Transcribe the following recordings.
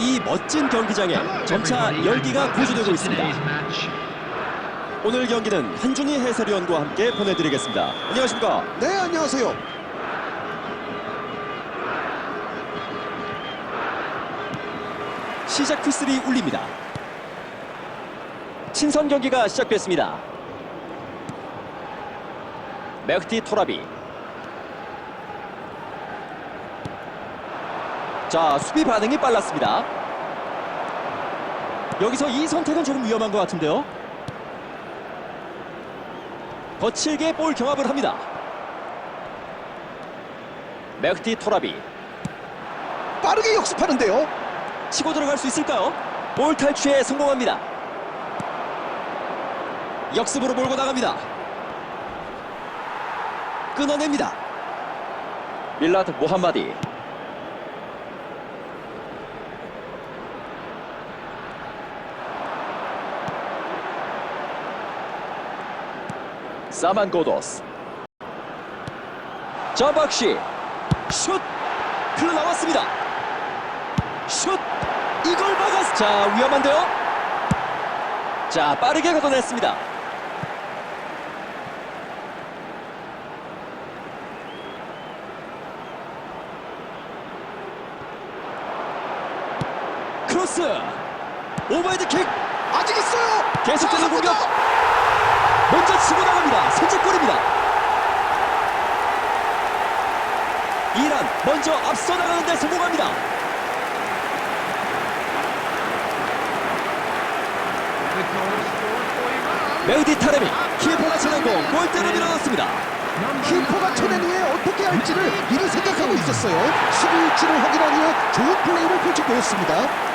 이 멋진 경기장에 점차 열기가 고조되고 있습니다. 오늘 경기는 한준희 해설위원과 함께 보내드리겠습니다. 안녕하십니까? 네, 안녕하세요. 시작 휘슬이 울립니다. 친선 경기가 시작됐습니다. 맥티 토라비. 자, 수비 반응이 빨랐습니다. 여기서 이 선택은 조금 위험한 것 같은데요. 거칠게 볼 경합을 합니다. 맥티 토라비. 빠르게 역습하는데요. 치고 들어갈 수 있을까요? 볼 탈취에 성공합니다. 역습으로 몰고 나갑니다. 끊어냅니다. 밀라드 모함마디. 사만 고도스. 자박시. 슛! 흘러나왔습니다. 슛! 이걸 막았. 자 위험한데요. 자 빠르게 걷어냈습니다. 크로스 오버헤드 킥 아직 있어요. 계속되는 자, 공격 먼저 치고 나갑니다. 선제골입니다. 이란 먼저 앞서 나가는데 성공합니다. 메우디 타레미 키퍼가 공 골대로 밀어넣습니다. 더. 키퍼가 쳐낸 후에 어떻게 할지를 미리 생각하고 있었어요. 수비 위치를 확인한 후에 좋은 플레이를 펼쳐 보였습니다.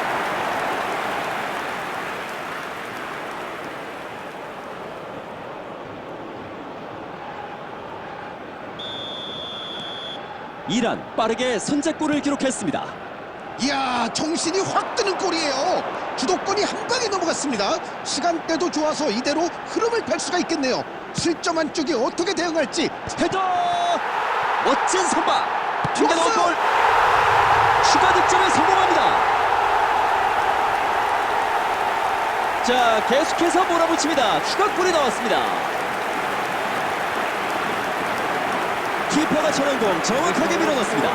이란 빠르게 선제골을 기록했습니다. 이야, 정신이 확 드는 골이에요. 주도권이 한 방에 넘어갔습니다. 시간대도 좋아서 이대로 흐름을 탈 수가 있겠네요. 실점한 쪽이 어떻게 대응할지 헤더 멋진 선방 튕겨 넣은. 골 추가 득점에 성공합니다. 자 계속해서 몰아붙입니다. 추가골이 나왔습니다. 키퍼가 쳐낸 공 정확하게 밀어넣습니다.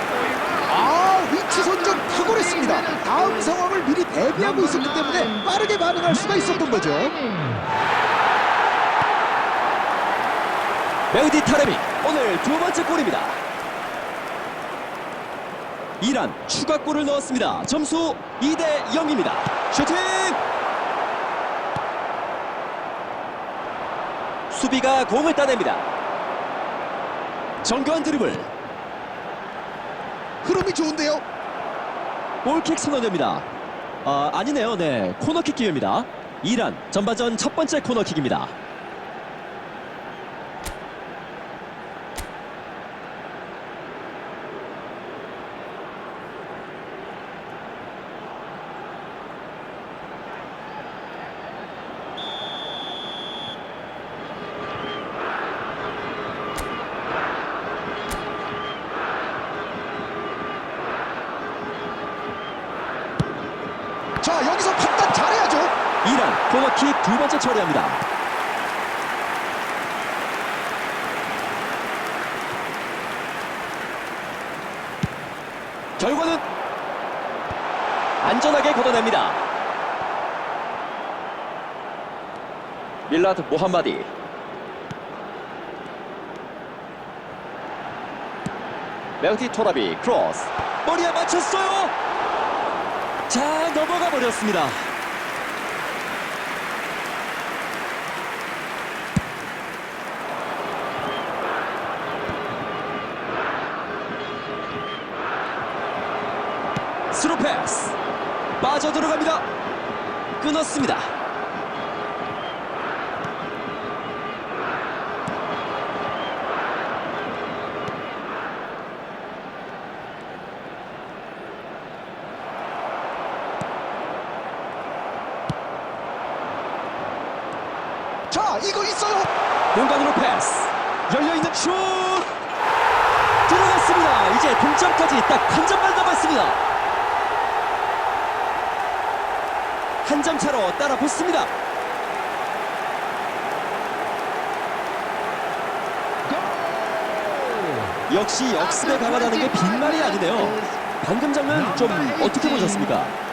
아 위치 선정 탁월했습니다. 다음 상황을 미리 대비하고 있었기 때문에 빠르게 반응할 수가 있었던 거죠. 메우디 타레미 오늘 두 번째 골입니다. 이란 추가골을 넣었습니다. 점수 2대 0입니다. 슈팅! 수비가 공을 따냅니다. 정교한 드리블, 흐름이 좋은데요. 골킥 선언됩니다. 아, 아니네요. 네, 코너킥 기회입니다. 이란 전반전 첫 번째 코너킥입니다. 자 여기서 판단 잘해야죠. 이란 코너킥 두 번째 처리합니다. 결과는 안전하게 걷어냅니다. 밀라드 모함마디 메우티 토라비 크로스 머리에 맞췄어요. 자 넘어가 버렸습니다. 스루 패스 빠져 들어갑니다. 끊었습니다. 자 이거 있어요. 공간으로 패스 열려있는 슛 들어갔습니다 이제 동점까지 딱 한 점만 남았습니다 한 점 차로 따라 붙습니다. 역시 역습에 강하다는 게 빈말이 아니네요. 방금 장면 좀 어떻게 보셨습니까?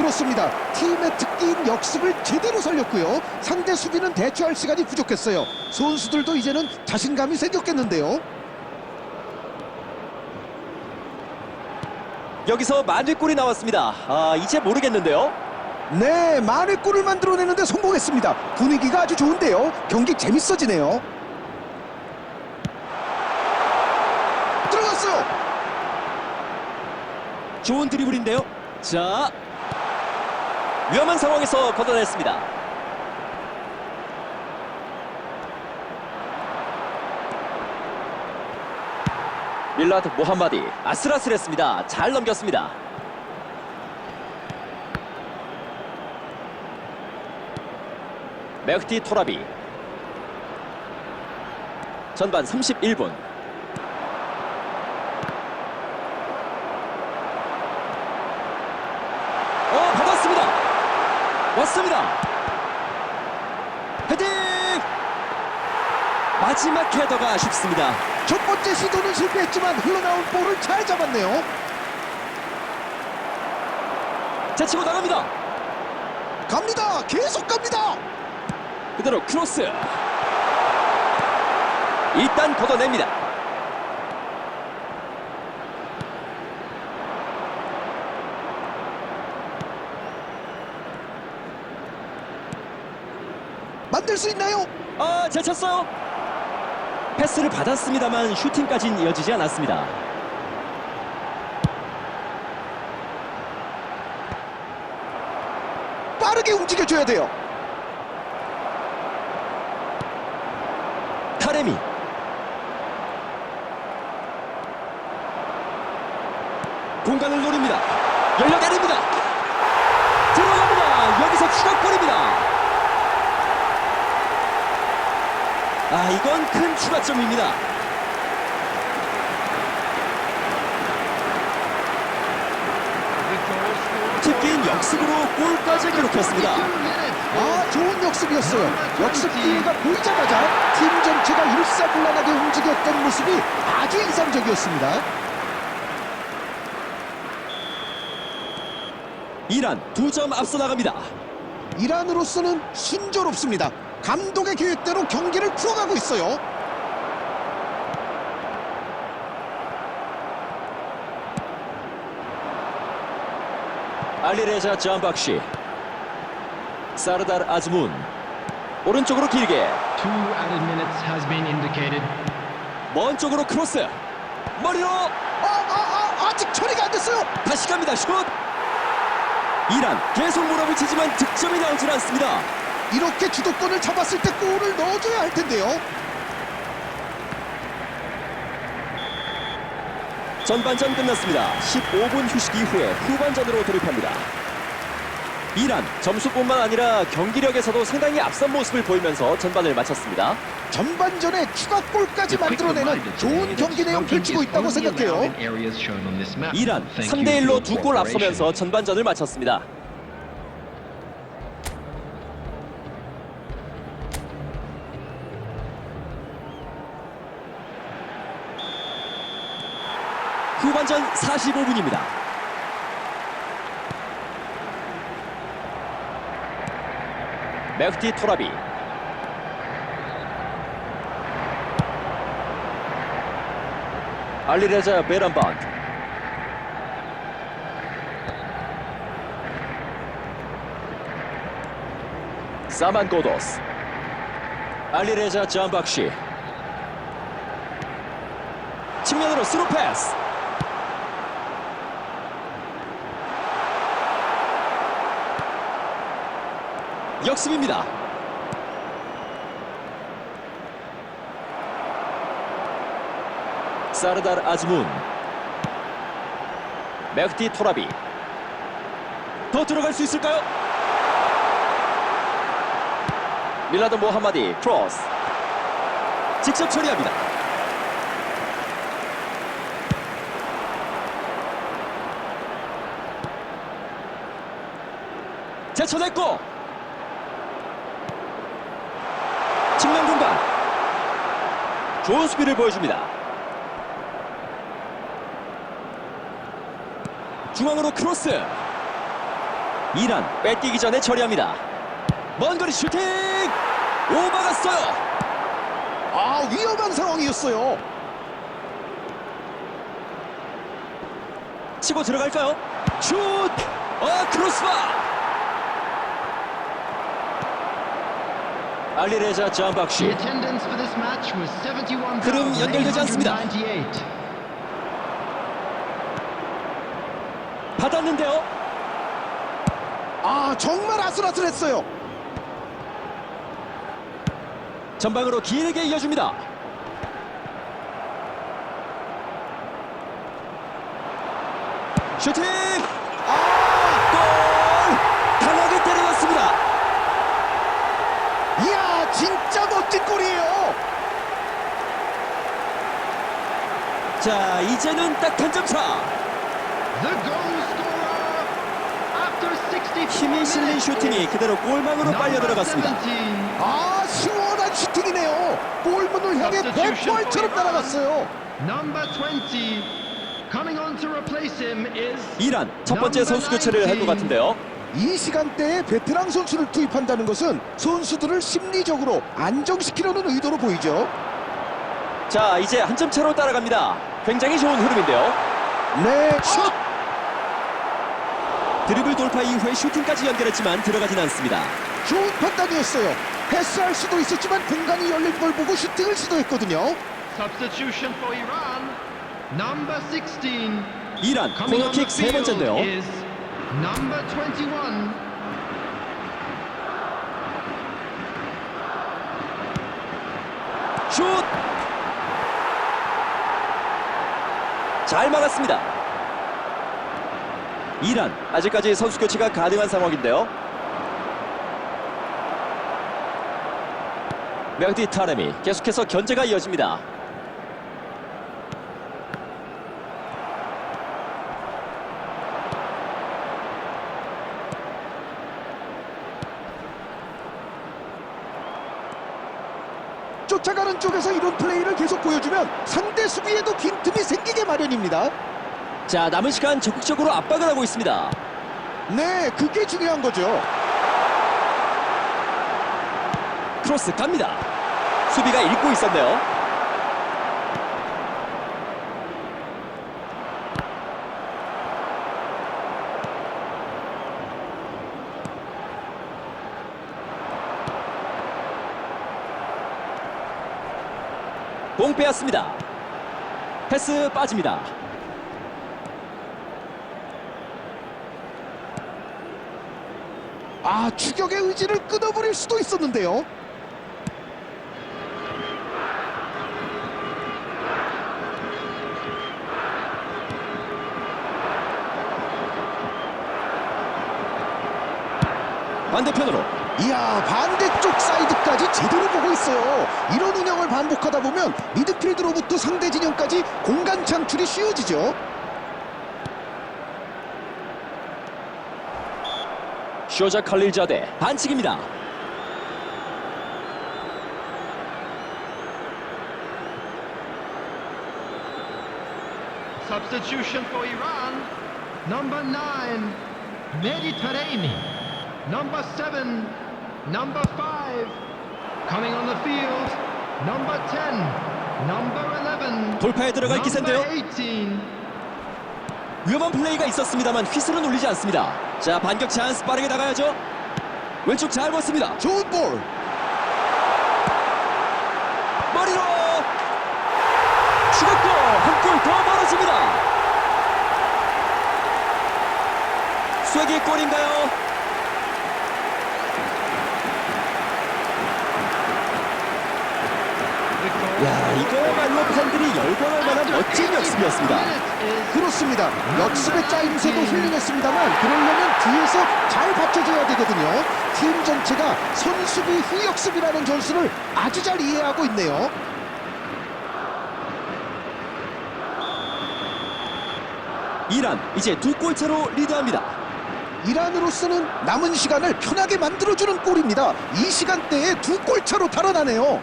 그렇습니다. 팀의 특기인 역습을 제대로 살렸고요. 상대 수비는 대처할 시간이 부족했어요. 선수들도 이제는 자신감이 생겼겠는데요. 여기서 만회골이 나왔습니다. 아 이제 모르겠는데요. 네, 만회 골을 만들어내는데 성공했습니다. 분위기가 아주 좋은데요. 경기 재밌어지네요. 들어갔어요. 좋은 드리블인데요. 자 위험한 상황에서 걷어냈습니다. 밀라드 모함마디 아슬아슬했습니다. 잘 넘겼습니다. 맥티 토라비 전반 31분 어 받았습니다 왔습니다 헤딩 마지막 헤더가 아쉽습니다 첫 번째 시도는 실패했지만 흘러나온 볼을 잘 잡았네요. 제치고 나갑니다 갑니다. 계속 갑니다. 그대로 크로스 일단 걷어냅니다 수 있나요? 아 제쳤어요 패스를 받았습니다만 슈팅까지는 이어지지 않았습니다 빠르게 움직여줘야 돼요. 타레미 공간을 노립니다 들어갑니다 여기서 추가골입니다 아 이건 큰 추가점입니다 특기인 역습으로 골까지 기록했습니다 아, 좋은 역습이었어요. 역습 기회가 보이자마자 팀 전체가 일사불란하게 움직였던 모습이 아주 인상적이었습니다. 이란 두 점 앞서 나갑니다 이란으로서는 순조롭습니다. 감독의 계획대로 경기를 풀어가고 있어요. 알리레자 잠박시. 사르달 아즈문. 오른쪽으로 길게. Two added minutes has been indicated. 먼 쪽으로 크로스. 머리로. 아, 아, 아, 아직 처리가 안 됐어요. 다시 갑니다. 슛! 이란 계속 몰아붙이지만 득점이 나오질 않습니다 이렇게 주도권을 잡았을 때 골을 넣어줘야 할 텐데요. 전반전 끝났습니다 15분 휴식 이후에 후반전으로 돌입합니다 이란 점수뿐만 아니라 경기력에서도 상당히 앞선 모습을 보이면서 전반을 마쳤습니다 전반전에 추가골까지 만들어내는 좋은 경기 내용 펼치고 있다고 생각해요. 이란 Thank 3대 you 1로 for 두 your 골. 앞서면서 전반전을 마쳤습니다 후반전 45분입니다. 맥티 토라비. 알리레자 베란반트 사만 고도스. 알리레자 잠박시. 측면으로 스루 패스 역습입니다. 사르달 아즈문 맥티 토라비 더 들어갈 수 있을까요? 밀라드 모하마디 크로스 직접 처리합니다. 제쳐냈고 측면 공간 좋은 수비를 보여줍니다. 중앙으로 크로스 이란 뺏기기 전에 처리합니다. 먼 거리 슈팅 오막았어요. 아 위험한 상황이었어요. 치고 들어갈까요? 슛! 아 크로스바! 알리레자 잠박시 흐름 연결되지 않습니다. 71,898. 받았는데요. 아 정말 아슬아슬했어요. 전방으로 길게 이어줍니다. 슈팅! 진짜 멋진 골이에요. 자, 이제는 딱 한 점 차. The goal scorer after 64 힘이 실린 슈팅이 그대로 골망으로 빨려 들어갔습니다. 17. 아 시원한 슈팅이네요. 골문을 향해 백발처럼 날아갔어요. 이란 첫 번째 선수 교체를 할 것 같은데요. 이 시간대에 베테랑 선수를 투입한다는 것은 선수들을 심리적으로 안정시키려는 의도로 보이죠. 자, 이제 한 점 차로 따라갑니다. 굉장히 좋은 흐름인데요. 네, 슛! 드리블 돌파 이후에 슈팅까지 연결했지만 들어가진 않습니다. 좋은 판단이었어요. 패스할 수도 있었지만 공간이 열린 걸 보고 슈팅을 시도했거든요. substitution for Iran. Number 16 이란 코너킥 세 번째인데요. is number 21 슛! 잘 막았습니다. 이란 아직까지 선수 교체가 가능한 상황인데요. 메디 타레미 계속해서 견제가 이어집니다. 쫓아가는 쪽에서 이런 플레이를 계속 보여주면 상대 수비에도 빈틈이 생기게 마련입니다. 자 남은 시간 적극적으로 압박을 하고 있습니다. 네, 그게 중요한 거죠. 크로스 갑니다. 수비가 읽고 있었네요. 공 빼앗습니다. 패스 빠집니다. 아, 추격의 의지를 끊어버릴 수도 있었는데요. 반대편으로 이야, 반대쪽 사이드까지 제대로 보고 있어요. 이런 운영을 보면 미드필드로부터 상대 진영까지 공간 창출이 쉬워지죠. 쇼자 칼릴자데 반칙입니다. Substitution for Iran. Number 9, Mehdi Taremi. Number 7, number 5. Coming on the field, number 10, number 11. 돌파에 들어갈 기세인데요. Number 18. 위험한 플레이가 있었습니다만 휘슬은 울리지 않습니다. 자 반격 찬스 빠르게 나가야죠. 왼쪽 잘 봤습니다. 좋은 볼. 머리로 추격골 한 골 더 벌어집니다. 쐐기 골인가요? 야 이거야말로 열광할 만한 멋진 역습이었습니다. 그렇습니다. 역습의 짜임새도 힐링했습니다만 그러려면 뒤에서 잘 받쳐줘야 되거든요. 팀 전체가 선수비 후역습이라는 전술을 아주 잘 이해하고 있네요. 이란 이제 두 골 차로 리드합니다. 이란으로서는 남은 시간을 편하게 만들어주는 골입니다. 이 시간대에 두 골 차로 달아나네요.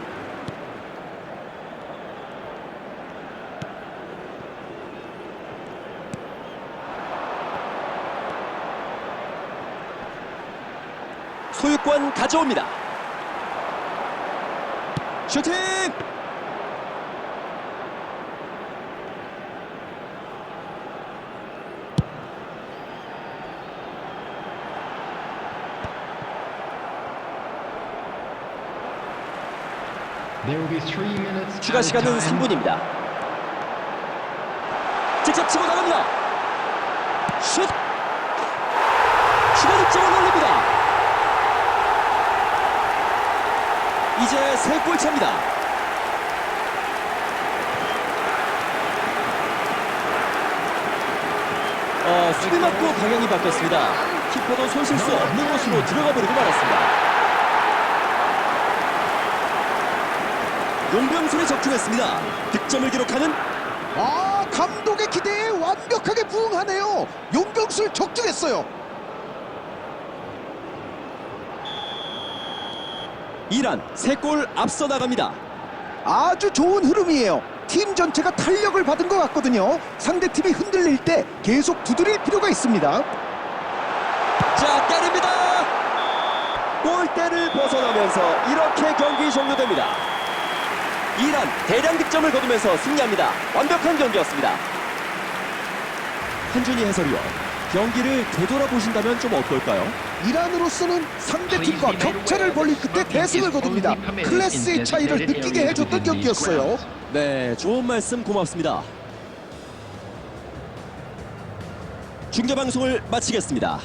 소유권 가져옵니다. 슈팅! 추가 시간은 time. 3분입니다. 직접 치고 나갑니다. 슛! 추가 득점을 올립니다. 이제 세 골 차입니다. 어, 수비 맞고 방향이 바뀌었습니다. 키퍼도 손쓸 수 없는 곳으로 들어가 버리고 말았습니다. 용병술에 적중했습니다. 득점을 기록하는 아 감독의 기대에 완벽하게 부응하네요. 용병술 적중했어요. 이란 세골 앞서 나갑니다. 아주 좋은 흐름이에요. 팀 전체가 탄력을 받은 것 같거든요. 상대 팀이 흔들릴 때 계속 두드릴 필요가 있습니다. 자 때립니다. 골대를 벗어나면서 이렇게 경기 종료됩니다. 이란 대량 득점을 거두면서 승리합니다. 완벽한 경기였습니다. 한준희 해설위원 경기를 되돌아보신다면 좀 어떨까요? 이란으로서는 상대 팀과 격차를 벌린 끝에 대승을 거둡니다. 클래스의 차이를 느끼게 해줬던 경기였어요. 네, 좋은 말씀 고맙습니다. 중계 방송을 마치겠습니다.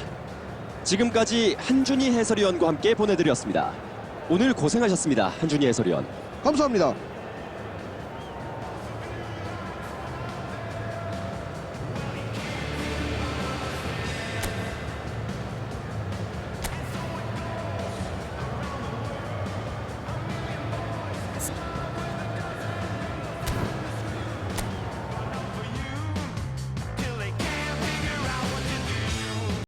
지금까지 한준희 해설위원과 함께 보내드렸습니다. 오늘 고생하셨습니다, 한준희 해설위원. 감사합니다.